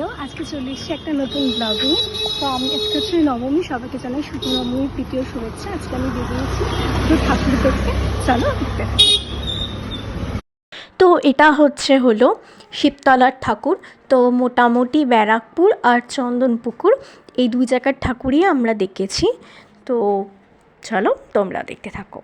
Hello, আজকে চলে এসেছি একটা নতুন ব্লগে তো আমি আজকে হচ্ছে নবমী, সবাইকে জানাই শুভ নবমীর তৃতীয় শুভেচ্ছা। আজকে আমি বেরিয়েছি তো ঠাকুর দেখতে। চলো, দেখতে তো এটা হচ্ছে হলো শিবতলার ঠাকুর। তো মোটামুটি ব্যারাকপুর আর চন্দনপুকুর, এই দুই জায়গার ঠাকুরই আমরা দেখেছি। তো চলো, তোমরা দেখতে থাকো।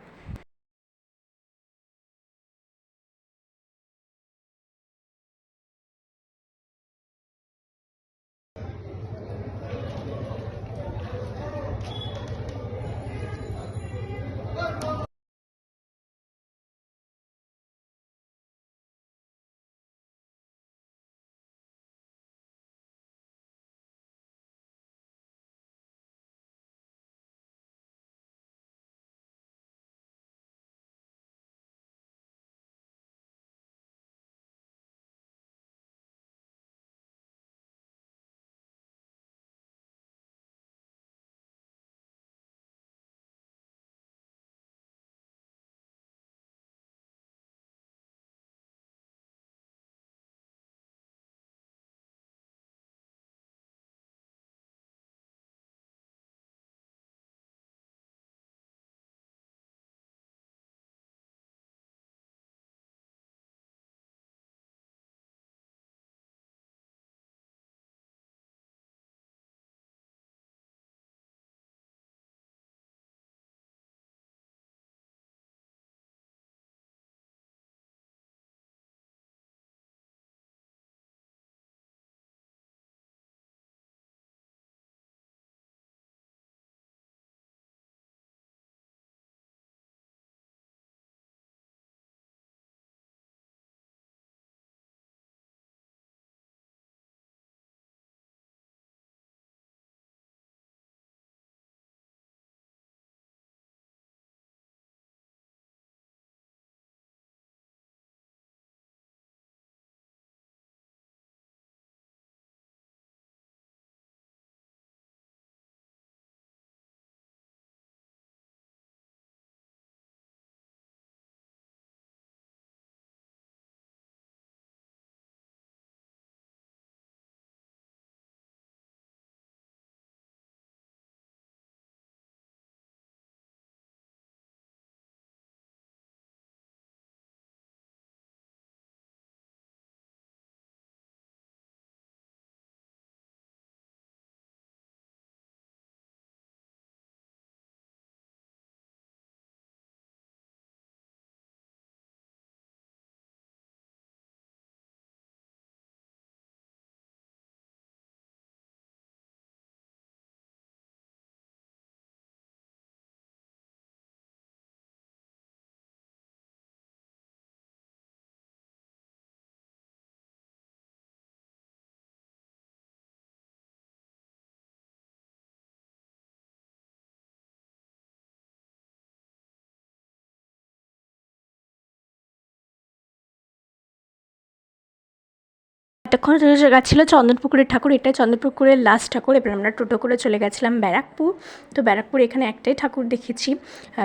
এতক্ষণ গেছিল চন্দনপুকুরের ঠাকুর এটা চন্দনপুকুরের লাস্ট ঠাকুর। এবার আমরা টোটো করে চলে গেছিলাম ব্যারাকপুর। তো ব্যারাকপুর এখানে একটাই ঠাকুর দেখেছি।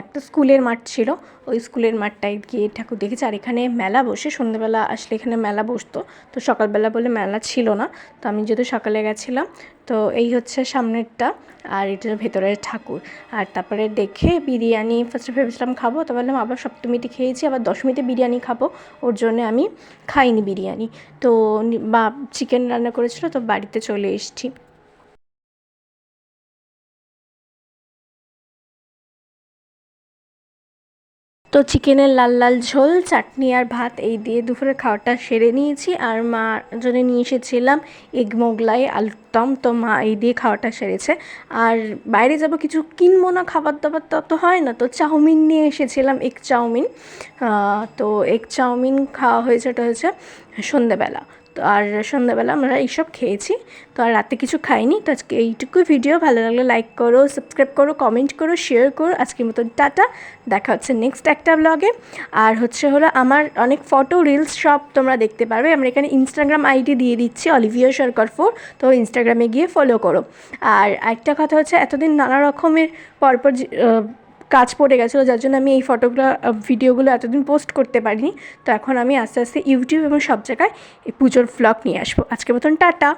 একটা স্কুলের মাঠ ছিল। ওই স্কুলের মাঠটায় গিয়ে ঠাকুর দেখেছি। আর এখানে মেলা বসে, সন্ধ্যেবেলা আসলে এখানে মেলা বসতো। তো সকালবেলা বলে মেলা ছিল না। তো আমি যেহেতু সকালে গেছিলাম, তো এই হচ্ছে সামনেরটা আর এটার ভেতরের ঠাকুর। আর তারপরে দেখে বিরিয়ানি ফার্স্টে ভেবেছিলাম খাব। তো বললাম আবার সপ্তমীতে খেয়েছি, আবার দশমীতে বিরিয়ানি খাব। ওর জন্য আমি খাইনি বিরিয়ানি। তো বা চিকেন রান্না করেছিল, তো বাড়িতে চলে এসেছি। তো চিকেনের লাল লাল ঝোল, চাটনি আর ভাত এই দিয়ে দুপুরের খাওয়াটা সেরে নিয়েছি। আর মা জন্য নিয়ে এসেছিলাম এগ মোগলাই, আলুর দম, তো মা এই দিয়ে খাওয়াটা সেরেছে। আর বাইরে যাব কিছু কিনবো না খাবার দাবার তত হয় না, তো চাউমিন নিয়ে এসেছিলাম, এগ চাউমিন। তো এগ চাউমিন খাওয়া হয়েছে, ওটা হয়েছে সন্ধেবেলা। তো আর সন্ধ্যাবেলা আমরা এইসব খেয়েছি, তো আর রাতে কিছু খাইনি, তো আজকে এইটুকুই ভিডিও ভালো লাগলে লাইক করো সাবস্ক্রাইব করো কমেন্ট করো শেয়ার করো। আজকের মতো টাটা, দেখা হচ্ছে নেক্সট একটা ব্লগে আর হচ্ছে হলো আমার অনেক ফটো রিলস সব তোমরা দেখতে পারবে। আমরা এখানে ইনস্টাগ্রাম আইডি দিয়ে দিচ্ছি অলিভিয়া সরকার ফোর তো ইনস্টাগ্রামে গিয়ে ফলো করো। আর একটা কথা হচ্ছে, এতদিন নানা রকমের পরপর কাজ পড়ে গেছিল, যার জন্য আমি এই ফটোগুলো ভিডিওগুলো এতদিন পোস্ট করতে পারিনি। তো এখন আমি আস্তে আস্তে ইউটিউব এবং সব জায়গায় এই পুজোর ফ্লগ নিয়ে আসব। আজকের মতন টাটা।